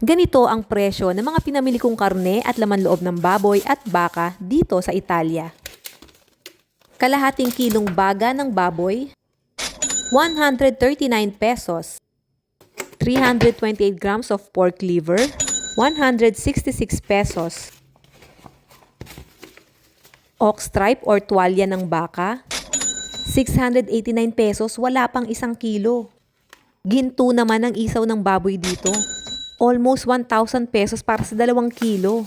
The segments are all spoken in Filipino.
Ganito ang presyo ng mga pinamili kong karne at laman loob ng baboy at baka dito sa Italia. Kalahating kilong baga ng baboy, 139 pesos. 328 grams of pork liver, 166 pesos. Ox stripe or tuwalya ng baka, 689 pesos, wala pang isang kilo. Ginto naman ang isaw ng baboy dito. Almost 1,000 pesos para sa dalawang kilo.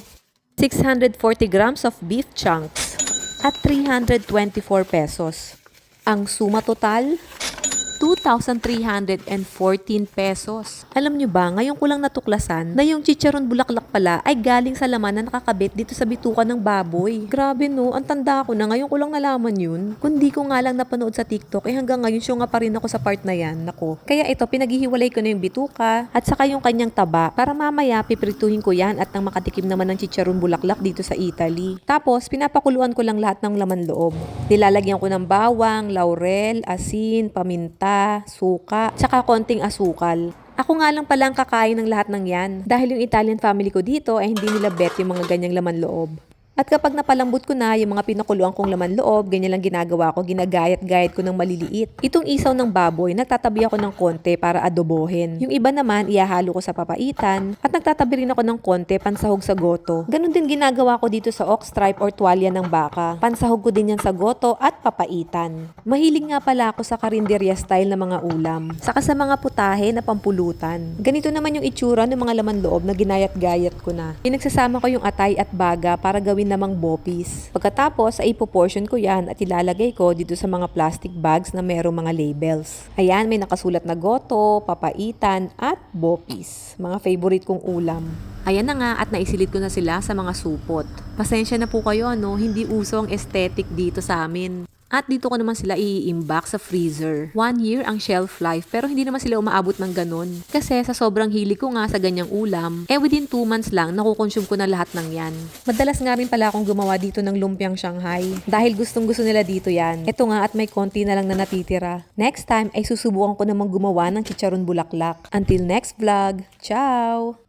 640 grams of beef chunks at 324 pesos. Ang suma total, 2,314 pesos. Alam nyo ba, ngayon ko lang natuklasan na yung chicharon bulaklak pala ay galing sa laman na nakakabit dito sa bituka ng baboy. Grabe no, ang tanda ko na ngayon ko lang nalaman yun. Kundi ko nga lang napanood sa TikTok, eh hanggang ngayon siya nga pa rin ako sa part na yan. Nako. Kaya ito, pinaghihiwalay ko na yung bituka at saka yung kanyang taba para mamaya piprituhin ko yan at nang makatikim naman ng chicharon bulaklak dito sa Italy. Tapos, pinapakuluan ko lang lahat ng laman loob. Nilalagyan ko ng bawang, laurel, asin, paminta, suka, tsaka konting asukal. Ako nga lang pala ang kakain ng lahat ng yan. Dahil yung Italian family ko dito ay hindi nila bet yung mga ganyang laman loob. At kapag napalambot ko na yung mga pinakuluan kong laman loob, ganyan lang ginagawa ko, ginagayat-gayat ko ng maliliit. Itong isaw ng baboy, nagtatabi ako ng konti para adobohin. Yung iba naman, ihahalo ko sa papaitan at nagtatabi rin ako ng konti pansahog sa goto. Ganon din ginagawa ko dito sa ox stripe or tuwalya ng baka. Pansahog ko din yan sa goto at papaitan. Mahilig nga pala ako sa karinderya style na mga ulam. Saka sa mga putahe na pampulutan. Ganito naman yung itsura ng mga laman loob na ginayat-gayat ko na. Pinagsasama ko yung atay at baga para gawin namang bopis. Pagkatapos ay ipoportion ko yan at ilalagay ko dito sa mga plastic bags na merong mga labels. Ayan, may nakasulat na goto, papaitan at bopis. Mga favorite kong ulam. Ayan na nga at naisilit ko na sila sa mga supot. Pasensya na po kayo ano, hindi uso ang aesthetic dito sa amin. At dito ko naman sila i-imbak sa freezer. One year ang shelf life pero hindi naman sila umaabot ng ganun. Kasi sa sobrang hili ko nga sa ganyang ulam, eh within 2 months lang nakukonsume ko na lahat ng yan. Madalas nga rin pala akong gumawa dito ng lumpiang Shanghai. Dahil gustong gusto nila dito yan. Ito nga at may konti na lang na natitira. Next time ay susubukan ko namang gumawa ng chicharon bulaklak. Until next vlog, ciao!